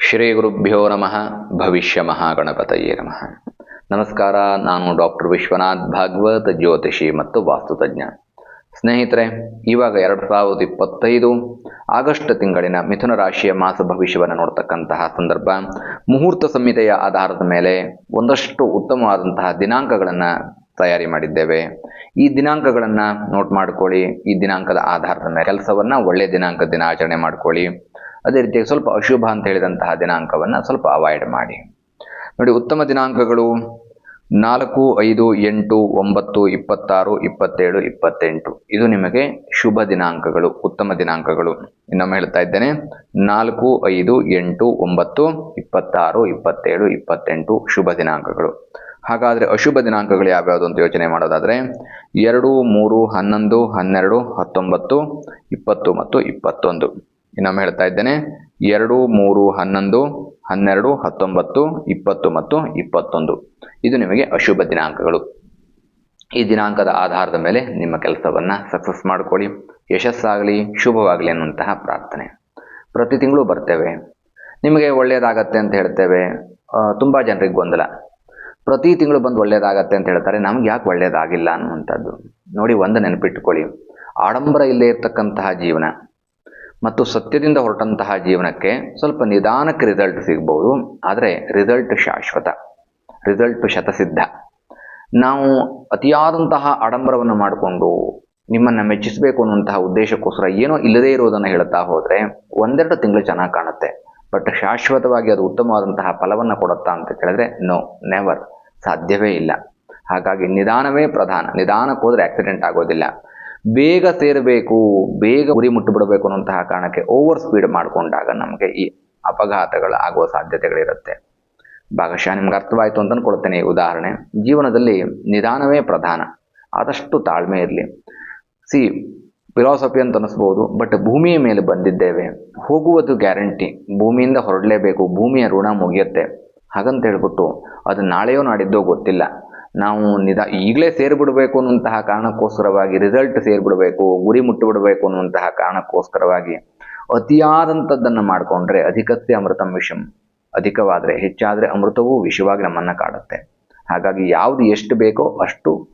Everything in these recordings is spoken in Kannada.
ಶ್ರೀ ಗುರುಭ್ಯೋ ನಮಃ. ಭವಿಷ್ಯ ಮಹಾಗಣಪತಯೇ ನಮಃ. ನಮಸ್ಕಾರ, ನಾನು ಡಾಕ್ಟರ್ ವಿಶ್ವನಾಥ್ ಭಾಗವತ್ ಜ್ಯೋತಿಷಿ ಮತ್ತು ವಾಸ್ತುತಜ್ಞ ಸ್ನೇಹಿತರೆ, ಇವಾಗ ಎರಡು ಸಾವಿರದ ಇಪ್ಪತ್ತೈದು, ಆಗಸ್ಟ್ ತಿಂಗಳಿನ ಮಿಥುನ ರಾಶಿಯ ಮಾಸ ಭವಿಷ್ಯವನ್ನು ನೋಡ್ತಕ್ಕಂತಹ ಸಂದರ್ಭ. ಮುಹೂರ್ತ ಸಂಹಿತೆಯ ಆಧಾರದ ಮೇಲೆ ಒಂದಷ್ಟು ಉತ್ತಮವಾದಂತಹ ದಿನಾಂಕಗಳನ್ನು ತಯಾರಿ ಮಾಡಿದ್ದೇವೆ. ಈ ದಿನಾಂಕಗಳನ್ನು ನೋಟ್ ಮಾಡ್ಕೊಳ್ಳಿ. ಈ ದಿನಾಂಕದ ಆಧಾರದ ಮೇಲೆ ಕೆಲಸವನ್ನು ಒಳ್ಳೆಯ ದಿನಾಂಕ ದಿನಾಚರಣೆ ಮಾಡ್ಕೊಳ್ಳಿ. ಅದೇ ರೀತಿಯಾಗಿ ಸ್ವಲ್ಪ ಅಶುಭ ಅಂತ ಹೇಳಿದಂತಹ ದಿನಾಂಕವನ್ನು ಸ್ವಲ್ಪ ಅವಾಯ್ಡ್ ಮಾಡಿ. ನೋಡಿ, ಉತ್ತಮ ದಿನಾಂಕಗಳು ನಾಲ್ಕು, ಐದು, ಎಂಟು, ಒಂಬತ್ತು, ಇಪ್ಪತ್ತಾರು, ಇಪ್ಪತ್ತೇಳು, ಇಪ್ಪತ್ತೆಂಟು. ಇದು ನಿಮಗೆ ಶುಭ ದಿನಾಂಕಗಳು, ಉತ್ತಮ ದಿನಾಂಕಗಳು. ಇನ್ನೊಮ್ಮೆ ಹೇಳ್ತಾ ಇದ್ದೇನೆ. ನಾಲ್ಕು, ಐದು, ಎಂಟು, ಒಂಬತ್ತು, ಇಪ್ಪತ್ತಾರು, ಇಪ್ಪತ್ತೇಳು, ಇಪ್ಪತ್ತೆಂಟು ಶುಭ ದಿನಾಂಕಗಳು. ಹಾಗಾದರೆ ಅಶುಭ ದಿನಾಂಕಗಳು ಯಾವ್ಯಾವುದು ಅಂತ ಯೋಚನೆ ಮಾಡೋದಾದರೆ, ಎರಡು, ಮೂರು, ಹನ್ನೊಂದು, ಹನ್ನೆರಡು, ಹತ್ತೊಂಬತ್ತು, ಇಪ್ಪತ್ತು ಮತ್ತು ಇಪ್ಪತ್ತೊಂದು. ಇನ್ನೊಮ್ಮೆ ಹೇಳ್ತಾ ಇದ್ದೇನೆ, ಎರಡು, ಮೂರು, ಹನ್ನೊಂದು, ಹನ್ನೆರಡು, ಹತ್ತೊಂಬತ್ತು, ಇಪ್ಪತ್ತು ಮತ್ತು ಇಪ್ಪತ್ತೊಂದು. ಇದು ನಿಮಗೆ ಅಶುಭ ದಿನಾಂಕಗಳು. ಈ ದಿನಾಂಕದ ಆಧಾರದ ಮೇಲೆ ನಿಮ್ಮ ಕೆಲಸವನ್ನು ಸಕ್ಸಸ್ ಮಾಡ್ಕೊಳ್ಳಿ, ಯಶಸ್ಸಾಗಲಿ, ಶುಭವಾಗಲಿ ಅನ್ನುವಂತಹ ಪ್ರಾರ್ಥನೆ. ಪ್ರತಿ ತಿಂಗಳು ಬರ್ತೇವೆ. ನಿಮಗೆ ಒಳ್ಳೆಯದಾಗತ್ತೆ ಅಂತ ಹೇಳ್ತೇವೆ. ತುಂಬ ಜನರಿಗೆ ಗೊಂದಲ. ಪ್ರತಿ ತಿಂಗಳು ಬಂದು ಒಳ್ಳೆಯದಾಗತ್ತೆ ಅಂತ ಹೇಳ್ತಾರೆ, ನಮ್ಗೆ ಯಾಕೆ ಒಳ್ಳೆಯದಾಗಿಲ್ಲ ಅನ್ನುವಂಥದ್ದು. ನೋಡಿ, ಒಂದು ನೆನಪಿಟ್ಟುಕೊಳ್ಳಿ ಆಡಂಬರ ಇಲ್ಲೇ ಇರತಕ್ಕಂತಹ ಜೀವನ. ಮತ್ತು ಸತ್ಯದಿಂದ ಹೊರಟಂತಹ ಜೀವನಕ್ಕೆ ಸ್ವಲ್ಪ ನಿಧಾನಕ್ಕೆ ರಿಸಲ್ಟ್ ಸಿಗ್ಬೋದು. ಆದರೆ ರಿಸಲ್ಟ್ ಶಾಶ್ವತ. ರಿಸಲ್ಟ್ ಶತಸಿದ್ಧ. ನಾವು ಅತಿಯಾದಂತಹ ಆಡಂಬರವನ್ನು ಮಾಡಿಕೊಂಡು ನಿಮ್ಮನ್ನು ಮೆಚ್ಚಿಸಬೇಕು ಅನ್ನುವಂತಹ ಉದ್ದೇಶಕ್ಕೋಸ್ಕರ ಏನೋ ಇಲ್ಲದೇ ಇರೋದನ್ನು ಹೇಳ್ತಾ ಹೋದರೆ ಒಂದೆರಡು ತಿಂಗಳು ಚೆನ್ನಾಗಿ ಕಾಣುತ್ತೆ. ಬಟ್ ಶಾಶ್ವತವಾಗಿ ಅದು ಉತ್ತಮವಾದಂತಹ ಫಲವನ್ನು ಕೊಡುತ್ತಾ ಅಂತ ಕೇಳಿದ್ರೆ ನೋ ನೆವರ್ ಸಾಧ್ಯವೇ ಇಲ್ಲ. ಹಾಗಾಗಿ ನಿಧಾನವೇ ಪ್ರಧಾನ. ನಿಧಾನಕ್ಕೆ ಹೋದರೆ ಆಕ್ಸಿಡೆಂಟ್ ಆಗೋದಿಲ್ಲ. ಬೇಗ ಸೇರಬೇಕು, ಬೇಗ ಗುರಿ ಮುಟ್ಟುಬಿಡಬೇಕು ಅನ್ನುವಂತಹ ಕಾರಣಕ್ಕೆ ಓವರ್ ಸ್ಪೀಡ್ ಮಾಡಿಕೊಂಡಾಗ ನಮಗೆ ಈ ಅಪಘಾತಗಳು ಆಗುವ ಸಾಧ್ಯತೆಗಳಿರುತ್ತೆ. ಭಾಗಶಃ ನಿಮ್ಗೆ ಅರ್ಥವಾಯಿತು ಅಂತ ಕೊಡ್ತೇನೆ ಈ ಉದಾಹರಣೆ. ಜೀವನದಲ್ಲಿ ನಿಧಾನವೇ ಪ್ರಧಾನ, ಆದಷ್ಟು ತಾಳ್ಮೆ ಇರಲಿ. ಸಿ ಫಿಲಾಸಫಿ ಅಂತ ಅನಿಸ್ಬೋದು ಬಟ್ ಭೂಮಿಯ ಮೇಲೆ ಬಂದಿದ್ದೇವೆ. ಹೋಗುವುದು ಗ್ಯಾರಂಟಿ ಭೂಮಿಯಿಂದ ಹೊರಡಲೇಬೇಕು, ಭೂಮಿಯ ಋಣ ಮುಗಿಯುತ್ತೆ. ಹಾಗಂತ ಹೇಳ್ಬಿಟ್ಟು, ಅದು ನಾಳೆಯೋ ನಾಡಿದ್ದೋ ಗೊತ್ತಿಲ್ಲ. ನಾವು ನಿಧ ಈಗಲೇ ಸೇರಿಬಿಡಬೇಕು ಅನ್ನುವಂತಹ ಕಾರಣಕ್ಕೋಸ್ಕರವಾಗಿ ರಿಸಲ್ಟ್ ಸೇರಿಬಿಡಬೇಕು, ಗುರಿ ಮುಟ್ಟಿಬಿಡಬೇಕು ಅನ್ನುವಂತಹ ಕಾರಣಕ್ಕೋಸ್ಕರವಾಗಿ ಅತಿಯಾದಂಥದ್ದನ್ನು ಮಾಡಿಕೊಂಡ್ರೆ ಅಧಿಕತ್ತೆ ಅಮೃತಂ ವಿಷಂ. ಅಧಿಕವಾದರೆ ಹೆಚ್ಚಾದರೆ ಅಮೃತವೂ ವಿಷವಾಗಿ ನಮ್ಮನ್ನು ಕಾಡುತ್ತೆ. ಹಾಗಾಗಿ ಯಾವುದು ಎಷ್ಟು ಬೇಕೋ ಅಷ್ಟು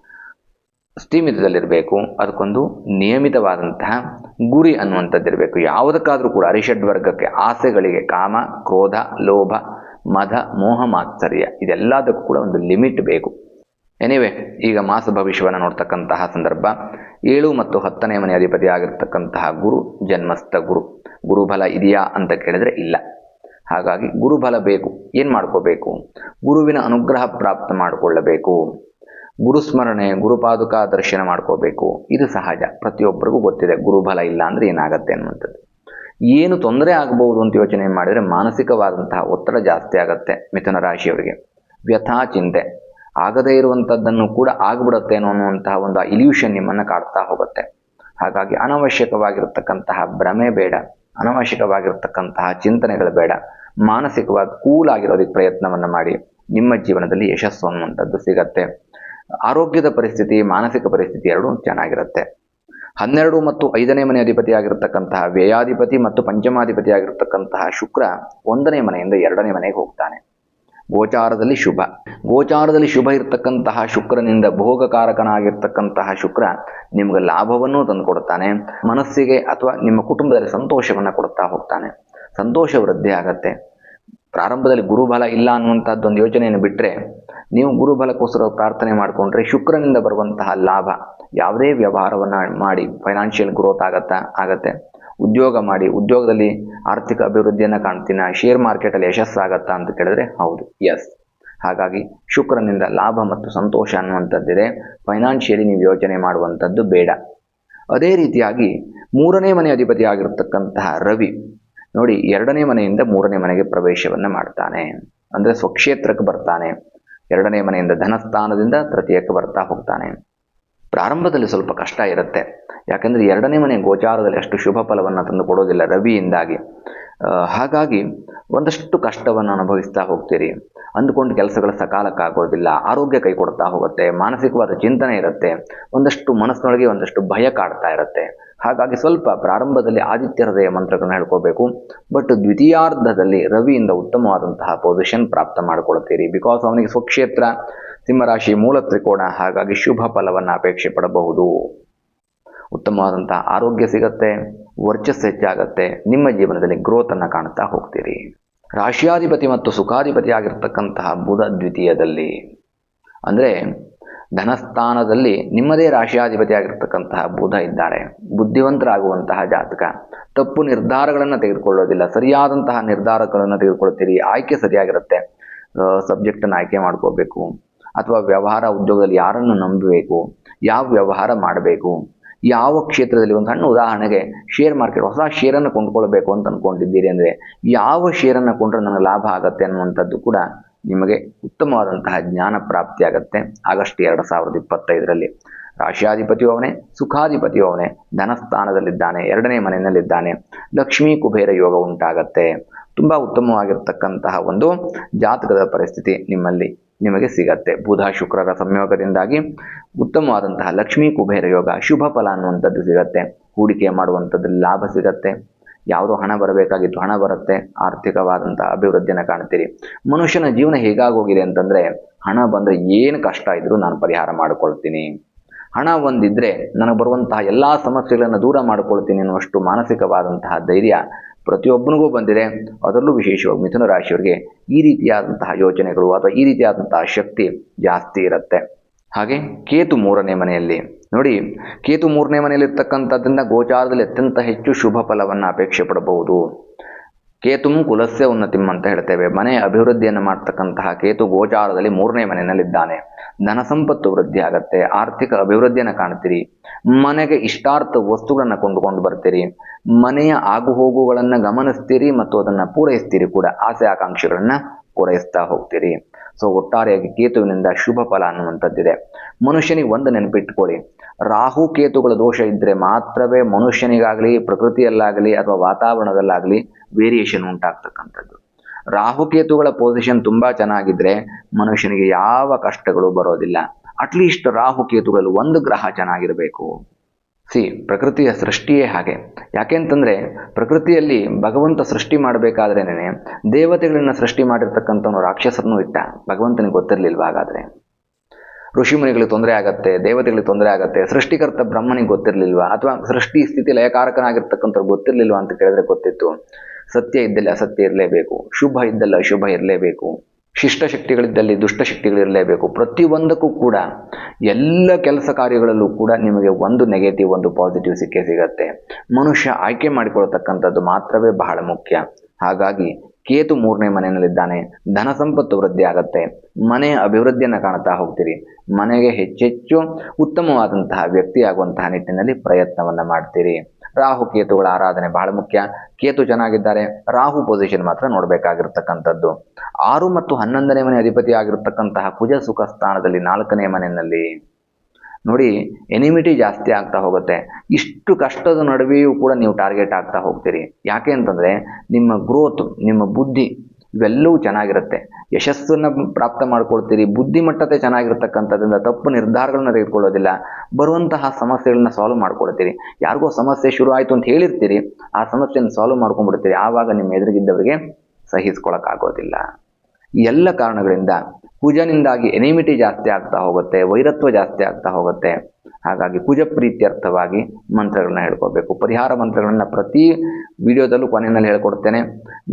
ಸ್ಥೀಮಿತದಲ್ಲಿರಬೇಕು. ಅದಕ್ಕೊಂದು ನಿಯಮಿತವಾದಂತಹ ಗುರಿ ಅನ್ನುವಂಥದ್ದಿರಬೇಕು. ಯಾವುದಕ್ಕಾದರೂ ಕೂಡ ಅರಿಷಡ್ ವರ್ಗಕ್ಕೆ ಆಸೆಗಳಿಗೆ ಕಾಮ, ಕ್ರೋಧ, ಲೋಭ, ಮದ, ಮೋಹ, ಮಾತ್ಸರ್ಯ ಇದೆಲ್ಲದಕ್ಕೂ ಕೂಡ ಒಂದು ಲಿಮಿಟ್ ಬೇಕು. ಎನಿವೆ ಈಗ ಮಾಸ ಭವಿಷ್ಯವನ್ನು ನೋಡ್ತಕ್ಕಂತಹ ಸಂದರ್ಭ. ಏಳು ಮತ್ತು ಹತ್ತನೇ ಮನೆ ಅಧಿಪತಿ ಆಗಿರ್ತಕ್ಕಂತಹ ಗುರು, ಜನ್ಮಸ್ಥ ಗುರು. ಗುರುಬಲ ಇದೆಯಾ ಅಂತ ಕೇಳಿದ್ರೆ ಇಲ್ಲ. ಹಾಗಾಗಿ ಗುರುಬಲ ಬೇಕು. ಏನು ಮಾಡ್ಕೋಬೇಕು? ಗುರುವಿನ ಅನುಗ್ರಹ ಪ್ರಾಪ್ತ ಮಾಡಿಕೊಳ್ಳಬೇಕು. ಗುರುಸ್ಮರಣೆ ಗುರುಪಾದುಕ ದರ್ಶನ ಮಾಡ್ಕೋಬೇಕು. ಇದು ಸಹಜ. ಪ್ರತಿಯೊಬ್ಬರಿಗೂ ಗೊತ್ತಿದೆ, ಗುರುಬಲ ಇಲ್ಲ ಅಂದರೆ ಏನಾಗತ್ತೆ ಅನ್ನುವಂಥದ್ದು. ಏನು ತೊಂದರೆ ಆಗಬಹುದು ಅಂತ ಯೋಚನೆ ಮಾಡಿದರೆ ಮಾನಸಿಕವಾದಂತಹ ಒತ್ತಡ ಜಾಸ್ತಿ ಆಗತ್ತೆ ಮಿಥುನ ರಾಶಿಯವರಿಗೆ. ವ್ಯಥಾ ಚಿಂತೆ. ಆಗದೇ ಇರುವಂಥದ್ದನ್ನು ಕೂಡ ಆಗ್ಬಿಡುತ್ತೇನೋ ಅನ್ನುವಂತಹ ಒಂದು ಇಲ್ಯೂಷನ್ ನಿಮ್ಮನ್ನು ಕಾಡ್ತಾ ಹೋಗುತ್ತೆ. ಹಾಗಾಗಿ ಅನವಶ್ಯಕವಾಗಿರ್ತಕ್ಕಂತಹ ಭ್ರಮೆ ಬೇಡ, ಅನವಶ್ಯಕವಾಗಿರ್ತಕ್ಕಂತಹ ಚಿಂತನೆಗಳು ಬೇಡ, ಮಾನಸಿಕವಾಗಿ ಕೂಲ್ ಆಗಿರೋದಕ್ಕೆ ಪ್ರಯತ್ನವನ್ನು ಮಾಡಿ ನಿಮ್ಮ ಜೀವನದಲ್ಲಿ ಯಶಸ್ಸು ಅನ್ನುವಂಥದ್ದು ಸಿಗತ್ತೆ. ಆರೋಗ್ಯದ ಪರಿಸ್ಥಿತಿ, ಮಾನಸಿಕ ಪರಿಸ್ಥಿತಿ ಎರಡೂ ಚೆನ್ನಾಗಿರುತ್ತೆ. ಹನ್ನೆರಡು ಮತ್ತು ಐದನೇ ಮನೆ ಅಧಿಪತಿ ಆಗಿರತಕ್ಕಂತಹ ವ್ಯಯಾಧಿಪತಿ ಮತ್ತು ಪಂಚಮಾಧಿಪತಿ ಆಗಿರತಕ್ಕಂತಹ ಶುಕ್ರ ಒಂದನೇ ಮನೆಯಿಂದ ಎರಡನೇ ಮನೆಗೆ ಹೋಗ್ತಾನೆ. ಗೋಚಾರದಲ್ಲಿ ಶುಭ. ಗೋಚಾರದಲ್ಲಿ ಶುಭ ಇರತಕ್ಕಂತಹ ಶುಕ್ರನಿಂದ ಭೋಗಕಾರಕನಾಗಿರ್ತಕ್ಕಂತಹ ಶುಕ್ರ ನಿಮ್ಗೆ ಲಾಭವನ್ನು ತಂದುಕೊಡ್ತಾನೆ ಮನಸ್ಸಿಗೆ ಅಥವಾ ನಿಮ್ಮ ಕುಟುಂಬದಲ್ಲಿ ಸಂತೋಷವನ್ನು ಕೊಡ್ತಾ ಹೋಗ್ತಾನೆ. ಸಂತೋಷ ವೃದ್ಧಿ ಆಗತ್ತೆ. ಪ್ರಾರಂಭದಲ್ಲಿ ಗುರುಬಲ ಇಲ್ಲ ಅನ್ನುವಂಥದ್ದು ಒಂದು ಯೋಚನೆಯನ್ನು ಬಿಟ್ಟರೆ ನೀವು ಗುರುಬಲಕ್ಕೋಸ್ಕರ ಪ್ರಾರ್ಥನೆ ಮಾಡಿಕೊಂಡ್ರೆ ಶುಕ್ರನಿಂದ ಬರುವಂತಹ ಲಾಭ ಯಾವುದೇ ವ್ಯವಹಾರವನ್ನು ಮಾಡಿ, ಫೈನಾನ್ಷಿಯಲ್ ಗ್ರೋತ್ ಆಗತ್ತಾ, ಆಗತ್ತೆ. ಉದ್ಯೋಗ ಮಾಡಿ, ಉದ್ಯೋಗದಲ್ಲಿ ಆರ್ಥಿಕ ಅಭಿವೃದ್ಧಿಯನ್ನು ಕಾಣ್ತೀನ ಶೇರ್ ಮಾರ್ಕೆಟಲ್ಲಿ ಯಶಸ್ಸಾಗತ್ತಾ ಅಂತ ಕೇಳಿದ್ರೆ ಹೌದು ಎಸ್ ಹಾಗಾಗಿ ಶುಕ್ರನಿಂದ ಲಾಭ ಮತ್ತು ಸಂತೋಷ ಅನ್ನುವಂಥದ್ದಿದೆ. ಫೈನಾನ್ಷಿಯಲಿ ನೀವು ಯೋಚನೆ ಮಾಡುವಂಥದ್ದು ಬೇಡ. ಅದೇ ರೀತಿಯಾಗಿ ಮೂರನೇ ಮನೆ ಅಧಿಪತಿ ಆಗಿರತಕ್ಕಂತಹ ರವಿ, ನೋಡಿ ಎರಡನೇ ಮನೆಯಿಂದ ಮೂರನೇ ಮನೆಗೆ ಪ್ರವೇಶವನ್ನು ಮಾಡ್ತಾನೆ. ಅಂದರೆ ಸ್ವಕ್ಷೇತ್ರಕ್ಕೆ ಬರ್ತಾನೆ. ಎರಡನೇ ಮನೆಯಿಂದ ಧನಸ್ಥಾನದಿಂದ ತೃತೀಯಕ್ಕೆ ಬರ್ತಾ ಹೋಗ್ತಾನೆ. ಪ್ರಾರಂಭದಲ್ಲಿ ಸ್ವಲ್ಪ ಕಷ್ಟ ಇರುತ್ತೆ. ಯಾಕೆಂದರೆ ಎರಡನೇ ಮನೆ ಗೋಚಾರದಲ್ಲಿ ಅಷ್ಟು ಶುಭ ಫಲವನ್ನು ತಂದು ಕೊಡೋದಿಲ್ಲ ರವಿಯಿಂದಾಗಿ. ಹಾಗಾಗಿ ಒಂದಷ್ಟು ಕಷ್ಟವನ್ನು ಅನುಭವಿಸ್ತಾ ಹೋಗ್ತೀರಿ. ಅಂದುಕೊಂಡು ಕೆಲಸಗಳ ಸಕಾಲಕ್ಕಾಗೋದಿಲ್ಲ, ಆರೋಗ್ಯ ಕೈ ಕೊಡ್ತಾ ಹೋಗುತ್ತೆ, ಮಾನಸಿಕವಾದ ಚಿಂತನೆ ಇರುತ್ತೆ, ಒಂದಷ್ಟು ಮನಸ್ಸಿನೊಳಗೆ ಒಂದಷ್ಟು ಭಯ ಕಾಡ್ತಾ ಇರುತ್ತೆ. ಹಾಗಾಗಿ ಸ್ವಲ್ಪ ಪ್ರಾರಂಭದಲ್ಲಿ ಆದಿತ್ಯ ಹೃದಯ ಮಂತ್ರಗಳನ್ನ ಹೇಳ್ಕೋಬೇಕು. ಬಟ್ ದ್ವಿತೀಯಾರ್ಧದಲ್ಲಿ ರವಿಯಿಂದ ಉತ್ತಮವಾದಂತಹ ಪೊಸಿಷನ್ ಪ್ರಾಪ್ತ ಮಾಡಿಕೊಳ್ತೀರಿ. ಬಿಕಾಸ್ ಅವನಿಗೆ ಸ್ವಕ್ಷೇತ್ರ, ಸಿಂಹರಾಶಿ ಮೂಲ ತ್ರಿಕೋಣ ಹಾಗಾಗಿ ಶುಭ ಫಲವನ್ನು ಅಪೇಕ್ಷೆ ಪಡಬಹುದು. ಉತ್ತಮವಾದಂತಹ ಆರೋಗ್ಯ ಸಿಗತ್ತೆ, ವರ್ಚಸ್ಸು ಹೆಚ್ಚಾಗತ್ತೆ, ನಿಮ್ಮ ಜೀವನದಲ್ಲಿ ಗ್ರೋತನ್ನು ಕಾಣುತ್ತಾ ಹೋಗ್ತೀರಿ. ರಾಶಿಯಾಧಿಪತಿ ಮತ್ತು ಸುಖಾಧಿಪತಿ ಆಗಿರ್ತಕ್ಕಂತಹ ಬುಧ ದ್ವಿತೀಯದಲ್ಲಿ, ಅಂದರೆ ಧನಸ್ಥಾನದಲ್ಲಿ ನಿಮ್ಮದೇ ರಾಶಿಯಾಧಿಪತಿ ಆಗಿರ್ತಕ್ಕಂತಹ ಬುಧ ಇದ್ದಾರೆ. ಬುದ್ಧಿವಂತರಾಗುವಂತಹ ಜಾತಕ. ತಪ್ಪು ನಿರ್ಧಾರಗಳನ್ನು ತೆಗೆದುಕೊಳ್ಳೋದಿಲ್ಲ, ಸರಿಯಾದಂತಹ ನಿರ್ಧಾರಗಳನ್ನು ತೆಗೆದುಕೊಳ್ತೀರಿ, ಆಯ್ಕೆ ಸರಿಯಾಗಿರುತ್ತೆ. ಸಬ್ಜೆಕ್ಟನ್ನು ಆಯ್ಕೆ ಮಾಡ್ಕೋಬೇಕು. ಅಥವಾ ವ್ಯವಹಾರ ಉದ್ಯೋಗದಲ್ಲಿ ಯಾರನ್ನು ನಂಬಬೇಕು, ಯಾವ ವ್ಯವಹಾರ ಮಾಡಬೇಕು ಯಾವ ಕ್ಷೇತ್ರದಲ್ಲಿ ಒಂದು ಸಣ್ಣ ಉದಾಹರಣೆಗೆ ಶೇರ್ ಮಾರ್ಕೆಟ್ ಹೊಸ ಶೇರನ್ನು ಕೊಂಡ್ಕೊಳ್ಬೇಕು ಅಂತ ಅಂದ್ಕೊಂಡಿದ್ದೀರಿ ಅಂದರೆ ಯಾವ ಶೇರನ್ನು ಕೊಂಡ್ರೆ ನನಗೆ ಲಾಭ ಆಗುತ್ತೆ ಅನ್ನುವಂಥದ್ದು ಕೂಡ ನಿಮಗೆ ಉತ್ತಮವಾದಂತಹ ಜ್ಞಾನ ಪ್ರಾಪ್ತಿಯಾಗತ್ತೆ ಆಗಸ್ಟ್ ಎರಡು ಸಾವಿರದ ಇಪ್ಪತ್ತೈದರಲ್ಲಿ ರಾಶಿಯಾಧಿಪತಿಯು ಅವನೇ ಸುಖಾಧಿಪತಿಯು ಅವನೇ, ಧನಸ್ಥಾನದಲ್ಲಿದ್ದಾನೆ, ಎರಡನೇ ಮನೆಯಲ್ಲಿದ್ದಾನೆ, ಲಕ್ಷ್ಮೀ ಕುಬೇರ ಯೋಗ ಉಂಟಾಗತ್ತೆ. ತುಂಬ ಉತ್ತಮವಾಗಿರ್ತಕ್ಕಂತಹ ಒಂದು ಜಾತಕದ ಪರಿಸ್ಥಿತಿ ನಿಮ್ಮಲ್ಲಿ ನಿಮಗೆ ಸಿಗತ್ತೆ. ಬುಧ ಶುಕ್ರರ ಸಂಯೋಗದಿಂದಾಗಿ ಉತ್ತಮವಾದಂತಹ ಲಕ್ಷ್ಮೀ ಕುಬೇರ ಯೋಗ ಶುಭ ಫಲ ಅನ್ನುವಂಥದ್ದು ಸಿಗತ್ತೆ. ಹೂಡಿಕೆ ಮಾಡುವಂಥದ್ದು ಲಾಭ ಸಿಗತ್ತೆ. ಯಾವುದೋ ಹಣ ಬರಬೇಕಾಗಿತ್ತು ಹಣ ಬರುತ್ತೆ. ಆರ್ಥಿಕವಾದಂತಹ ಅಭಿವೃದ್ಧಿಯನ್ನು ಕಾಣ್ತೀರಿ. ಮನುಷ್ಯನ ಜೀವನ ಹೇಗಾಗೋಗಿದೆ ಅಂತಂದರೆ ಹಣ ಬಂದರೆ ಏನು ಕಷ್ಟ ಇದ್ರೂ ನಾನು ಪರಿಹಾರ ಮಾಡಿಕೊಳ್ತೀನಿ. ಹಣ ಒಂದಿದ್ರೆ ನನಗೆ ಬರುವಂತಹ ಎಲ್ಲ ಸಮಸ್ಯೆಗಳನ್ನು ದೂರ ಮಾಡಿಕೊಳ್ತೀನಿ ಅನ್ನುವಷ್ಟು ಮಾನಸಿಕವಾದಂತಹ ಧೈರ್ಯ ಪ್ರತಿಯೊಬ್ಬನಿಗೂ ಬಂದಿದೆ. ಅದರಲ್ಲೂ ವಿಶೇಷವಾಗಿ ಮಿಥುನ ರಾಶಿಯವರಿಗೆ ಈ ರೀತಿಯಾದಂತಹ ಯೋಚನೆಗಳು ಅಥವಾ ಈ ರೀತಿಯಾದಂತಹ ಶಕ್ತಿ ಜಾಸ್ತಿ ಇರುತ್ತೆ. ಹಾಗೆ ಕೇತು ಮೂರನೇ ಮನೆಯಲ್ಲಿ ನೋಡಿ, ಕೇತು ಮೂರನೇ ಮನೆಯಲ್ಲಿರ್ತಕ್ಕಂಥದ್ರಿಂದ ಗೋಚಾರದಲ್ಲಿ ಅತ್ಯಂತ ಹೆಚ್ಚು ಶುಭ ಫಲವನ್ನು ಅಪೇಕ್ಷೆ ಪಡಬಹುದು. ಕೇತುಂ ಕುಲಸ್ಯ ಉನ್ನತಿಂ ಅಂತ ಹೇಳ್ತೇವೆ. ಮನೆ ಅಭಿವೃದ್ಧಿಯನ್ನು ಮಾಡ್ತಕ್ಕಂತಹ ಕೇತು ಗೋಚಾರದಲ್ಲಿ ಮೂರನೇ ಮನೆಯಲ್ಲಿದ್ದಾನೆ. ಧನ ಸಂಪತ್ತು ವೃದ್ಧಿ ಆಗತ್ತೆ. ಆರ್ಥಿಕ ಅಭಿವೃದ್ಧಿಯನ್ನು ಕಾಣ್ತೀರಿ. ಮನೆಗೆ ಇಷ್ಟಾರ್ಥ ವಸ್ತುಗಳನ್ನು ಕೊಂಡುಕೊಂಡು ಬರ್ತೀರಿ. ಮನೆಯ ಆಗುಹೋಗುಗಳನ್ನು ಗಮನಿಸ್ತೀರಿ ಮತ್ತು ಅದನ್ನು ಪೂರೈಸ್ತೀರಿ ಕೂಡ. ಆಸೆ ಆಕಾಂಕ್ಷೆಗಳನ್ನು ಪೂರೈಸ್ತಾ ಹೋಗ್ತೀರಿ. ಸೊ, ಒಟ್ಟಾರೆಯಾಗಿ ಕೇತುವಿನಿಂದ ಶುಭ ಫಲ ಅನ್ನುವಂಥದ್ದಿದೆ. ಮನುಷ್ಯನಿಗೆ ಒಂದು ನೆನಪಿಟ್ಕೊಳ್ಳಿ. ರಾಹು ಕೇತುಗಳ ದೋಷ ಇದ್ದರೆ ಮಾತ್ರವೇ ಮನುಷ್ಯನಿಗಾಗಲಿ, ಪ್ರಕೃತಿಯಲ್ಲಾಗಲಿ ಅಥವಾ ವಾತಾವರಣದಲ್ಲಾಗಲಿ ವೇರಿಯೇಷನ್ ಉಂಟಾಗ್ತಕ್ಕಂಥದ್ದು. ರಾಹುಕೇತುಗಳ ಪೊಸಿಷನ್ ತುಂಬ ಚೆನ್ನಾಗಿದ್ರೆ ಮನುಷ್ಯನಿಗೆ ಯಾವ ಕಷ್ಟಗಳು ಬರೋದಿಲ್ಲ. ಅಟ್ಲೀಸ್ಟ್ ರಾಹುಕೇತುಗಳಲ್ಲಿ ಒಂದು ಗ್ರಹ ಚೆನ್ನಾಗಿರಬೇಕು. ಸಿ ಪ್ರಕೃತಿಯ ಸೃಷ್ಟಿಯೇ ಹಾಗೆ. ಯಾಕೆಂತಂದರೆ ಪ್ರಕೃತಿಯಲ್ಲಿ ಭಗವಂತ ಸೃಷ್ಟಿ ಮಾಡಬೇಕಾದ್ರೇನೆ ದೇವತೆಗಳನ್ನ ಸೃಷ್ಟಿ ಮಾಡಿರ್ತಕ್ಕಂಥವನು ರಾಕ್ಷಸರನ್ನು ಇಟ್ಟ. ಭಗವಂತನಿಗೆ ಗೊತ್ತಿರಲಿಲ್ವ ಹಾಗಾದರೆ? ಋಷಿಮುನಿಗಳಿಗೆ ತೊಂದರೆ ಆಗತ್ತೆ, ದೇವತೆಗಳಿಗೆ ತೊಂದರೆ ಆಗತ್ತೆ, ಸೃಷ್ಟಿಕರ್ತ ಬ್ರಹ್ಮನಿಗೆ ಗೊತ್ತಿರಲಿಲ್ವಾ? ಅಥವಾ ಸೃಷ್ಟಿ ಸ್ಥಿತಿ ಲಯಕಾರಕನಾಗಿರ್ತಕ್ಕಂಥ ಗೊತ್ತಿರಲಿಲ್ವಾ ಅಂತ ಕೇಳಿದ್ರೆ ಗೊತ್ತಿತ್ತು. ಸತ್ಯ ಇದ್ದಲ್ಲಿ ಅಸತ್ಯ ಇರಲೇಬೇಕು. ಶುಭ ಇದ್ದಲ್ಲಿ ಅಶುಭ ಇರಲೇಬೇಕು. ಶಿಷ್ಟ ಶಕ್ತಿಗಳಿದ್ದಲ್ಲಿ ದುಷ್ಟ ಶಕ್ತಿಗಳಿರಲೇಬೇಕು ಪ್ರತಿಯೊಂದಕ್ಕೂ ಕೂಡ ಎಲ್ಲ ಕೆಲಸ ಕಾರ್ಯಗಳಲ್ಲೂ ಕೂಡ ನಿಮಗೆ ಒಂದು ನೆಗೆಟಿವ್ ಒಂದು ಪಾಸಿಟಿವ್ ಸಿಕ್ಕೇ ಸಿಗತ್ತೆ. ಮನುಷ್ಯ ಆಯ್ಕೆ ಮಾಡಿಕೊಳ್ತಕ್ಕಂಥದ್ದು ಮಾತ್ರವೇ ಬಹಳ ಮುಖ್ಯ. ಹಾಗಾಗಿ ಕೇತು ಮೂರನೇ ಮನೆಯಲ್ಲಿದ್ದಾನೆ. ಧನ ಸಂಪತ್ತು ವೃದ್ಧಿ ಆಗತ್ತೆ. ಮನೆಯ ಅಭಿವೃದ್ಧಿಯನ್ನು ಕಾಣ್ತಾ ಹೋಗ್ತೀರಿ. ಮನೆಗೆ ಹೆಚ್ಚೆಚ್ಚು ಉತ್ತಮವಾದಂತಹ ವ್ಯಕ್ತಿಯಾಗುವಂತಹ ನಿಟ್ಟಿನಲ್ಲಿ ಪ್ರಯತ್ನವನ್ನು ಮಾಡ್ತೀರಿ. ರಾಹು ಕೇತುಗಳ ಆರಾಧನೆ ಬಹಳ ಮುಖ್ಯ. ಕೇತು ಚೆನ್ನಾಗಿದ್ದಾರೆ. ರಾಹು ಪೊಸಿಷನ್ ಮಾತ್ರ ನೋಡಬೇಕಾಗಿರ್ತಕ್ಕಂಥದ್ದು. ಆರು ಮತ್ತು ಹನ್ನೊಂದನೇ ಮನೆ ಅಧಿಪತಿ ಆಗಿರ್ತಕ್ಕಂತಹ ಕುಜ ಸುಖ ಸ್ಥಾನದಲ್ಲಿ ನಾಲ್ಕನೇ ಮನೆಯಲ್ಲಿ ನೋಡಿ ಎನಿಮಿಟಿ ಜಾಸ್ತಿ ಆಗ್ತಾ ಹೋಗುತ್ತೆ. ಇಷ್ಟು ಕಷ್ಟದ ನಡುವೆಯೂ ಕೂಡ ನೀವು ಟಾರ್ಗೆಟ್ ಆಗ್ತಾ ಹೋಗ್ತೀರಿ. ಯಾಕೆ ಅಂತಂದರೆ, ನಿಮ್ಮ ಗ್ರೋತ್ ನಿಮ್ಮ ಬುದ್ಧಿ ಇವೆಲ್ಲವೂ ಚೆನ್ನಾಗಿರುತ್ತೆ. ಯಶಸ್ಸನ್ನು ಪ್ರಾಪ್ತ ಮಾಡ್ಕೊಳ್ತೀರಿ, ಬುದ್ಧಿಮಟ್ಟತೆ ಚೆನ್ನಾಗಿರ್ತಕ್ಕಂಥದ್ರಿಂದ ತಪ್ಪು ನಿರ್ಧಾರಗಳನ್ನ ತೆಗೆದುಕೊಳ್ಳೋದಿಲ್ಲ. ಬರುವಂತಹ ಸಮಸ್ಯೆಗಳನ್ನ ಸಾಲ್ವ್ ಮಾಡ್ಕೊಳ್ತೀರಿ. ಯಾರಿಗೋ ಸಮಸ್ಯೆ ಶುರು ಆಯಿತು ಅಂತ ಹೇಳಿರ್ತೀರಿ, ಆ ಸಮಸ್ಯೆಯನ್ನು ಸಾಲ್ವ್ ಮಾಡ್ಕೊಂಡ್ಬಿಡ್ತೀರಿ. ಆವಾಗ ನಿಮ್ಮ ಎದುರಿಗಿದ್ದವರಿಗೆ ಸಹಿಸ್ಕೊಳಕ್ಕಾಗೋದಿಲ್ಲ. ಎಲ್ಲ ಕಾರಣಗಳಿಂದ ಕುಜನಿಂದಾಗಿ ಎನಿಮಿಟಿ ಜಾಸ್ತಿ ಆಗ್ತಾ ಹೋಗುತ್ತೆ, ವೈರತ್ವ ಜಾಸ್ತಿ ಆಗ್ತಾ ಹೋಗುತ್ತೆ. ಹಾಗಾಗಿ ಕುಜ ಪ್ರೀತ್ಯರ್ಥವಾಗಿ ಮಂತ್ರಗಳನ್ನ ಹೇಳ್ಕೋಬೇಕು ಪರಿಹಾರ ಮಂತ್ರಗಳನ್ನ ಪ್ರತಿ ವಿಡಿಯೋದಲ್ಲೂ ಕೊನೆಯಲ್ಲಿ ಹೇಳ್ಕೊಡ್ತೇನೆ.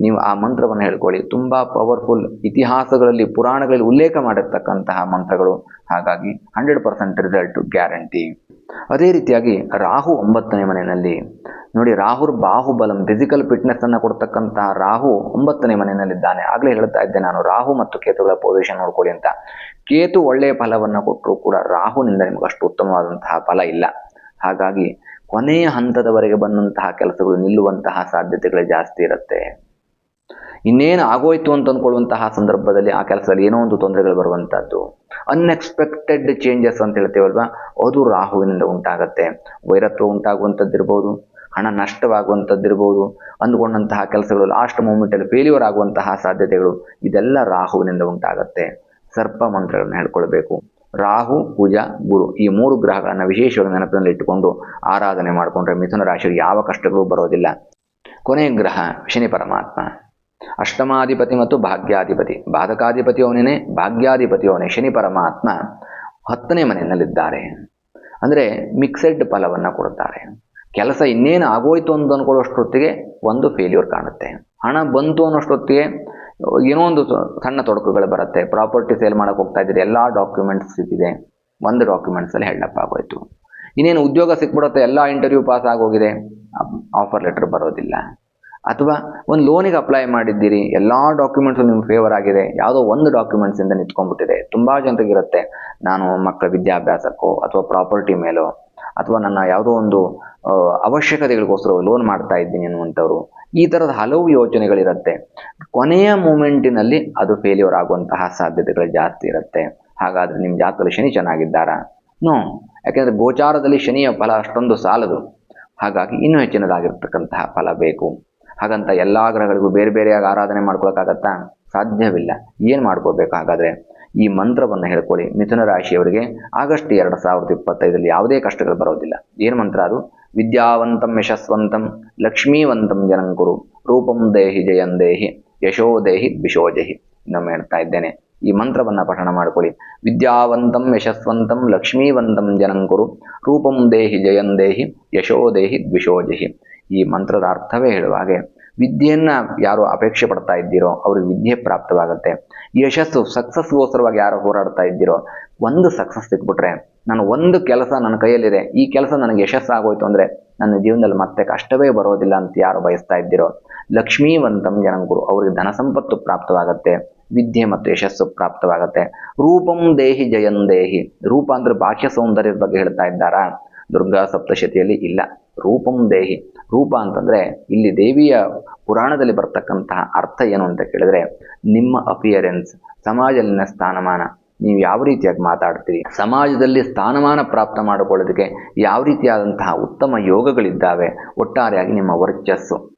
ನೀವು ಆ ಮಂತ್ರವನ್ನು ಹೇಳ್ಕೊಳ್ಳಿ. ತುಂಬ ಪವರ್ಫುಲ್ ಇತಿಹಾಸಗಳಲ್ಲಿ, ಪುರಾಣಗಳಲ್ಲಿ ಉಲ್ಲೇಖ ಮಾಡಿರ್ತಕ್ಕಂತಹ ಮಂತ್ರಗಳು. ಹಾಗಾಗಿ ಹಂಡ್ರೆಡ್ ಪರ್ಸೆಂಟ್ ರಿಸಲ್ಟ್ ಗ್ಯಾರಂಟಿ ಅದೇ ರೀತಿಯಾಗಿ ರಾಹು ಒಂಬತ್ತನೇ ಮನೆಯಲ್ಲಿ ನೋಡಿ ರಾಹುರ್ ಬಾಹುಬಲಂ ಫಿಸಿಕಲ್ ಫಿಟ್ನೆಸ್ ಅನ್ನು ಕೊಡ್ತಕ್ಕಂತಹ ರಾಹು ಒಂಬತ್ತನೇ ಮನೆಯಲ್ಲಿದ್ದಾನೆ. ಆಗಲೇ ಹೇಳ್ತಾ ಇದ್ದೆ ನಾನು, ರಾಹು ಮತ್ತು ಕೇತುಗಳ ಪೊಸಿಷನ್ ನೋಡ್ಕೊಳ್ಳಿ ಅಂತ. ಕೇತು ಒಳ್ಳೆಯ ಫಲವನ್ನು ಕೊಟ್ಟರು ಕೂಡ ರಾಹುನಿಂದ ನಿಮಗೆ ಅಷ್ಟು ಉತ್ತಮವಾದಂತಹ ಫಲ ಇಲ್ಲ. ಹಾಗಾಗಿ ಕೊನೆಯ ಹಂತದವರೆಗೆ ಬಂದಂತಹ ಕೆಲಸಗಳು ನಿಲ್ಲುವಂತಹ ಸಾಧ್ಯತೆಗಳೇ ಜಾಸ್ತಿ ಇರುತ್ತೆ. ಇನ್ನೇನು ಆಗೋಯ್ತು ಅಂತ ಅಂದ್ಕೊಳ್ಳುವಂತಹ ಸಂದರ್ಭದಲ್ಲಿ ಆ ಕೆಲಸದಲ್ಲಿ ಏನೋ ಒಂದು ತೊಂದರೆಗಳು ಬರುವಂತಹದ್ದು. ಅನ್ಎಕ್ಸ್ಪೆಕ್ಟೆಡ್ ಚೇಂಜಸ್ ಅಂತ ಹೇಳ್ತೇವಲ್ವಾ? ಅದು ರಾಹುವಿನಿಂದ ಉಂಟಾಗತ್ತೆ. ವೈರತ್ವ ಉಂಟಾಗುವಂಥದ್ದಿರ್ಬೋದು ಹಣ ನಷ್ಟವಾಗುವಂಥದ್ದಿರ್ಬೋದು ಅಂದುಕೊಂಡಂತಹ ಕೆಲಸಗಳು ಲಾಸ್ಟ್ ಮೂಮೆಂಟಲ್ಲಿ ಫೇಲ್ಯೂರ್ ಆಗುವಂತಹ ಸಾಧ್ಯತೆಗಳು, ಇದೆಲ್ಲ ರಾಹುವಿನಿಂದ ಉಂಟಾಗುತ್ತೆ. ಸರ್ಪ ಮಂತ್ರಗಳನ್ನ ಹೇಳ್ಕೊಳ್ಬೇಕು. ರಾಹು ಕುಜ ಗುರು ಈ ಮೂರು ಗ್ರಹಗಳನ್ನು ವಿಶೇಷವಾಗಿ ನೆನಪಿನಲ್ಲಿ ಇಟ್ಟುಕೊಂಡು ಆರಾಧನೆ ಮಾಡಿಕೊಂಡ್ರೆ ಮಿಥುನ ರಾಶಿಗೆ ಯಾವ ಕಷ್ಟಗಳು ಬರೋದಿಲ್ಲ. ಕೊನೆಯ ಗ್ರಹ ಶನಿ ಪರಮಾತ್ಮ. ಅಷ್ಟಮಾಧಿಪತಿ ಮತ್ತು ಭಾಗ್ಯಾಧಿಪತಿ. ಬಾಧಕಾಧಿಪತಿ ಅವನೇ ಭಾಗ್ಯಾಧಿಪತಿ ಅವನೇ ಶನಿ ಪರಮಾತ್ಮ ಹತ್ತನೇ ಮನೆಯಲ್ಲಿದ್ದಾರೆ. ಅಂದರೆ ಮಿಕ್ಸೆಡ್ ಫಲವನ್ನು ಕೊಡುತ್ತಾರೆ. ಕೆಲಸ ಇನ್ನೇನು ಆಗೋಯ್ತು ಅಂತ ಅಂದ್ಕೊಳ್ಳೋಷ್ಟೊತ್ತಿಗೆ ಒಂದು ಫೇಲ್ಯೂರ್ ಕಾಣುತ್ತೆ. ಹಣ ಬಂತು ಅನ್ನೋಷ್ಟೊತ್ತಿಗೆ ಏನೋ ಒಂದು ಸಣ್ಣ ತೊಡಕುಗಳು ಬರುತ್ತೆ. ಪ್ರಾಪರ್ಟಿ ಸೇಲ್ ಮಾಡೋಕೆ ಹೋಗ್ತಾ ಇದ್ದೀರಿ, ಎಲ್ಲ ಡಾಕ್ಯುಮೆಂಟ್ಸ್ ಸಿಕ್ಕಿದೆ. ಒಂದು ಡಾಕ್ಯುಮೆಂಟ್ಸಲ್ಲಿ ಹೆಳ್ಳಪ್ ಆಗೋಯ್ತು. ಇನ್ನೇನು ಉದ್ಯೋಗ ಸಿಕ್ಬಿಡುತ್ತೆ, ಎಲ್ಲ ಇಂಟರ್ವ್ಯೂ ಪಾಸ್ ಆಗೋಗಿದೆ ಆಫರ್ ಲೆಟರ್ ಬರೋದಿಲ್ಲ. ಅಥವಾ ಒಂದು ಲೋನಿಗೆ ಅಪ್ಲೈ ಮಾಡಿದ್ದೀರಿ, ಎಲ್ಲ ಡಾಕ್ಯುಮೆಂಟ್ಸು ನಿಮ್ಗೆ ಫೇವರ್ ಆಗಿದೆ, ಯಾವುದೋ ಒಂದು ಡಾಕ್ಯುಮೆಂಟ್ಸಿಂದ ನಿಂತ್ಕೊಂಡ್ಬಿಟ್ಟಿದೆ. ತುಂಬ ಜನರಿಗಿರುತ್ತೆ ನಾನು ಮಕ್ಕಳ ವಿದ್ಯಾಭ್ಯಾಸಕ್ಕೋ ಅಥವಾ ಪ್ರಾಪರ್ಟಿ ಮೇಲೋ ಅಥವಾ ನನ್ನ ಯಾವುದೋ ಒಂದು ಅವಶ್ಯಕತೆಗಳಿಗೋಸ್ಕರ ಲೋನ್ ಮಾಡ್ತಾ ಇದ್ದೀನಿ ಅನ್ನುವಂಥವ್ರು, ಈ ಥರದ ಹಲವು ಯೋಚನೆಗಳಿರುತ್ತೆ. ಕೊನೆಯ ಮೂಮೆಂಟಿನಲ್ಲಿ ಅದು ಫೇಲ್ಯೂರ್ ಆಗುವಂತಹ ಸಾಧ್ಯತೆಗಳು ಜಾಸ್ತಿ ಇರುತ್ತೆ. ಹಾಗಾದರೆ ನಿಮ್ಮ ಜಾತಕದಲ್ಲಿ ಶನಿ ಚೆನ್ನಾಗಿದ್ದಾರಾ? ನೋ ಯಾಕೆಂದರೆ ಗೋಚಾರದಲ್ಲಿ ಶನಿಯ ಫಲ ಅಷ್ಟೊಂದು ಸಾಲದು. ಹಾಗಾಗಿ ಇನ್ನೂ ಹೆಚ್ಚಿನದಾಗಿರ್ತಕ್ಕಂತಹ ಫಲ ಬೇಕು. ಹಾಗಂತ ಎಲ್ಲ ಗ್ರಹಗಳಿಗೂ ಬೇರೆ ಬೇರೆಯಾಗಿ ಆರಾಧನೆ ಮಾಡ್ಕೊಳಕ್ಕಾಗತ್ತಾ? ಸಾಧ್ಯವಿಲ್ಲ. ಏನು ಮಾಡ್ಕೋಬೇಕು ಹಾಗಾದರೆ? ಈ ಮಂತ್ರವನ್ನು ಹೇಳ್ಕೊಳ್ಳಿ. ಮಿಥುನ ರಾಶಿಯವರಿಗೆ ಆಗಸ್ಟ್ ಎರಡು ಸಾವಿರದ ಇಪ್ಪತ್ತೈದರಲ್ಲಿ ಯಾವುದೇ ಕಷ್ಟಗಳು ಬರೋದಿಲ್ಲ. ಏನು ಮಂತ್ರ ಅದು? ವಿದ್ಯಾವಂತಂ ಯಶಸ್ವಂತಂ ಲಕ್ಷ್ಮೀವಂತಂ ಜನಂಕುರು ರೂಪಂ ದೇಹಿ ಜಯಂದೇಹಿ ಯಶೋ ದೇಹಿ ದ್ವಿಷೋಜಹಿ ನಮ್ಮ ಹೇಳ್ತಾ ಇದ್ದೇನೆ. ಈ ಮಂತ್ರವನ್ನು ಪಠಣ ಮಾಡಿಕೊಳ್ಳಿ. ವಿದ್ಯಾವಂತಂ ಯಶಸ್ವಂತಂ ಲಕ್ಷ್ಮೀವಂತಂ ಜನಂಕುರು ರೂಪಂ ದೇಹಿ ಜಯಂದೇಹಿ ಯಶೋ ದೇಹಿ ದ್ವಿಷೋಜಹಿ ಈ ಮಂತ್ರದ ಅರ್ಥವೇ ಹೇಳುವ ಹಾಗೆ ವಿದ್ಯೆಯನ್ನ ಯಾರು ಅಪೇಕ್ಷೆ ಪಡ್ತಾ ಇದ್ದೀರೋ ಅವ್ರಿಗೆ ವಿದ್ಯೆ ಪ್ರಾಪ್ತವಾಗುತ್ತೆ. ಯಶಸ್ಸು ಸಕ್ಸಸ್ಗೋಸ್ಕರವಾಗಿ ಯಾರು ಹೋರಾಡ್ತಾ ಇದ್ದೀರೋ, ಒಂದು ಸಕ್ಸಸ್ ಸಿಕ್ಬಿಟ್ರೆ ನಾನು ಒಂದು ಕೆಲಸ ನನ್ನ ಕೈಯಲ್ಲಿದೆ. ಈ ಕೆಲಸ ನನಗೆ ಯಶಸ್ಸಾಗೋಯ್ತು ಅಂದರೆ ನನ್ನ ಜೀವನದಲ್ಲಿ ಮತ್ತೆ ಕಷ್ಟವೇ ಬರೋದಿಲ್ಲ ಅಂತ ಯಾರು ಬಯಸ್ತಾ ಇದ್ದೀರೋ, ಲಕ್ಷ್ಮೀವಂತಂ ಜನಗುರು ಅವರಿಗೆ ಧನ ಸಂಪತ್ತು ಪ್ರಾಪ್ತವಾಗುತ್ತೆ, ವಿದ್ಯೆ ಮತ್ತು ಯಶಸ್ಸು ಪ್ರಾಪ್ತವಾಗುತ್ತೆ. ರೂಪಂ ದೇಹಿ ಜಯಂ ದೇಹಿ. ರೂಪ ಅಂದ್ರೆ ಬಾಹ್ಯ ಸೌಂದರ್ಯದ ಬಗ್ಗೆ ಹೇಳ್ತಾ ಇದ್ದಾರಾ? ದುರ್ಗಾ ಸಪ್ತಶತಿಯಲ್ಲಿ ಇಲ್ಲ. ರೂಪಂ ದೇಹಿ. ರೂಪ ಅಂತಂದರೆ ಇಲ್ಲಿ ದೇವಿಯ ಪುರಾಣದಲ್ಲಿ ಬರ್ತಕ್ಕಂತಹ ಅರ್ಥ ಏನು ಅಂತ ಕೇಳಿದ್ರೆ, ನಿಮ್ಮ ಅಪಿಯರೆನ್ಸ್ ಸಮಾಜದಲ್ಲಿನ ಸ್ಥಾನಮಾನ, ನೀವು ಯಾವ ರೀತಿಯಾಗಿ ಮಾತಾಡ್ತೀರಿ? ಸಮಾಜದಲ್ಲಿ ಸ್ಥಾನಮಾನ ಪ್ರಾಪ್ತ ಮಾಡಿಕೊಳ್ಳೋದಕ್ಕೆ ಯಾವ ರೀತಿಯಾದಂತಹ ಉತ್ತಮ ಯೋಗಗಳಿದ್ದಾವೆ? ಒಟ್ಟಾರೆಯಾಗಿ ನಿಮ್ಮ ವರ್ಚಸ್ಸು.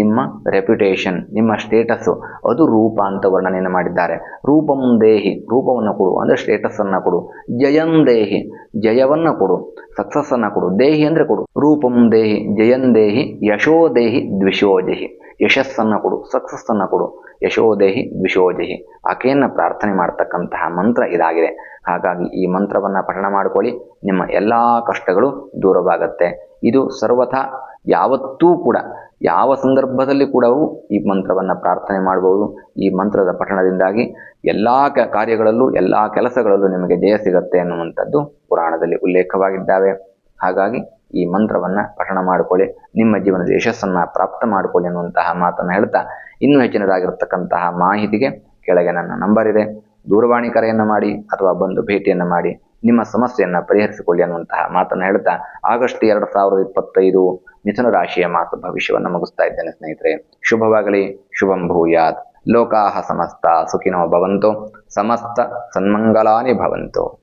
ನಿಮ್ಮ ರೆಪ್ಯುಟೇಷನ್ ನಿಮ್ಮ ಸ್ಟೇಟಸ್ಸು ಅದು ರೂಪ ಅಂತ ವರ್ಣನೆಯನ್ನು ಮಾಡಿದ್ದಾರೆ. ರೂಪಂ ದೇಹಿ ರೂಪವನ್ನು ಕೊಡು, ಅಂದರೆ ಸ್ಟೇಟಸ್ಸನ್ನು ಕೊಡು. ಜಯಂ ದೇಹಿ ಜಯವನ್ನು ಕೊಡು ಸಕ್ಸಸ್ಸನ್ನು ಕೊಡು. ದೇಹಿ ಅಂದರೆ ಕೊಡು. ರೂಪಂ ದೇಹಿ ಜಯಂ ದೇಹಿ ಯಶೋ ದೇಹಿ ದ್ವಿಷೋಜಹಿ ಯಶಸ್ಸನ್ನು ಕೊಡು ಸಕ್ಸಸ್ಸನ್ನು ಕೊಡು. ಯಶೋದೇಹಿ ದ್ವಿಷೋಜಹಿ ಆಕೆಯನ್ನು ಪ್ರಾರ್ಥನೆ ಮಾಡ್ತಕ್ಕಂತಹ ಮಂತ್ರ ಇದಾಗಿದೆ. ಹಾಗಾಗಿ ಈ ಮಂತ್ರವನ್ನು ಪಠಣ ಮಾಡಿಕೊಳ್ಳಿ. ನಿಮ್ಮ ಎಲ್ಲ ಕಷ್ಟಗಳು ದೂರವಾಗತ್ತೆ. ಇದು ಸರ್ವಥಾ ಯಾವತ್ತೂ ಕೂಡ, ಯಾವ ಸಂದರ್ಭದಲ್ಲಿ ಕೂಡ ಈ ಮಂತ್ರವನ್ನು ಪ್ರಾರ್ಥನೆ ಮಾಡಬಹುದು ಈ ಮಂತ್ರದ ಪಠಣದಿಂದಾಗಿ ಎಲ್ಲ ಕಾರ್ಯಗಳಲ್ಲೂ, ಎಲ್ಲ ಕೆಲಸಗಳಲ್ಲೂ ನಿಮಗೆ ಜಯ ಸಿಗತ್ತೆ ಅನ್ನುವಂಥದ್ದು ಪುರಾಣದಲ್ಲಿ ಉಲ್ಲೇಖವಾಗಿದ್ದಾವೆ. ಹಾಗಾಗಿ ಈ ಮಂತ್ರವನ್ನು ಪಠಣ ಮಾಡಿಕೊಳ್ಳಿ, ನಿಮ್ಮ ಜೀವನದ ಯಶಸ್ಸನ್ನು ಪ್ರಾಪ್ತ ಮಾಡಿಕೊಳ್ಳಿ ಅನ್ನುವಂತಹ ಮಾತನ್ನು ಹೇಳ್ತಾ, ಇನ್ನೂ ಹೆಚ್ಚಿನದಾಗಿರತಕ್ಕಂತಹ ಮಾಹಿತಿಗೆ ಕೆಳಗೆ ನನ್ನ ನಂಬರ್ ಇದೆ. ದೂರವಾಣಿ ಕರೆಯನ್ನು ಮಾಡಿ ಅಥವಾ ಬಂದು ಭೇಟಿಯನ್ನು ಮಾಡಿ ನಿಮ್ಮ ಸಮಸ್ಯೆಯನ್ನು ಪರಿಹರಿಸಿಕೊಳ್ಳಿ ಅನ್ನುವಂತಹ ಮಾತನ್ನು ಹೇಳ್ತಾ ಆಗಸ್ಟ್ ಎರಡು ಸಾವಿರದ ಇಪ್ಪತ್ತೈದು ಮಿಥುನ ರಾಶಿಯ ಮಾಸ ಭವಿಷ್ಯವನ್ನು ಮುಗಿಸ್ತಾ ಇದ್ದೇನೆ ಸ್ನೇಹಿತರೆ. ಶುಭವಾಗಲಿ, ಶುಭಂ ಭೂಯಾತ್. ಲೋಕಾಹ ಸಮಸ್ತ ಸುಖಿನೋ ಭವಂತು, ಸಮಸ್ತ ಸನ್ಮಂಗಲಾನಿ ಭವಂತು.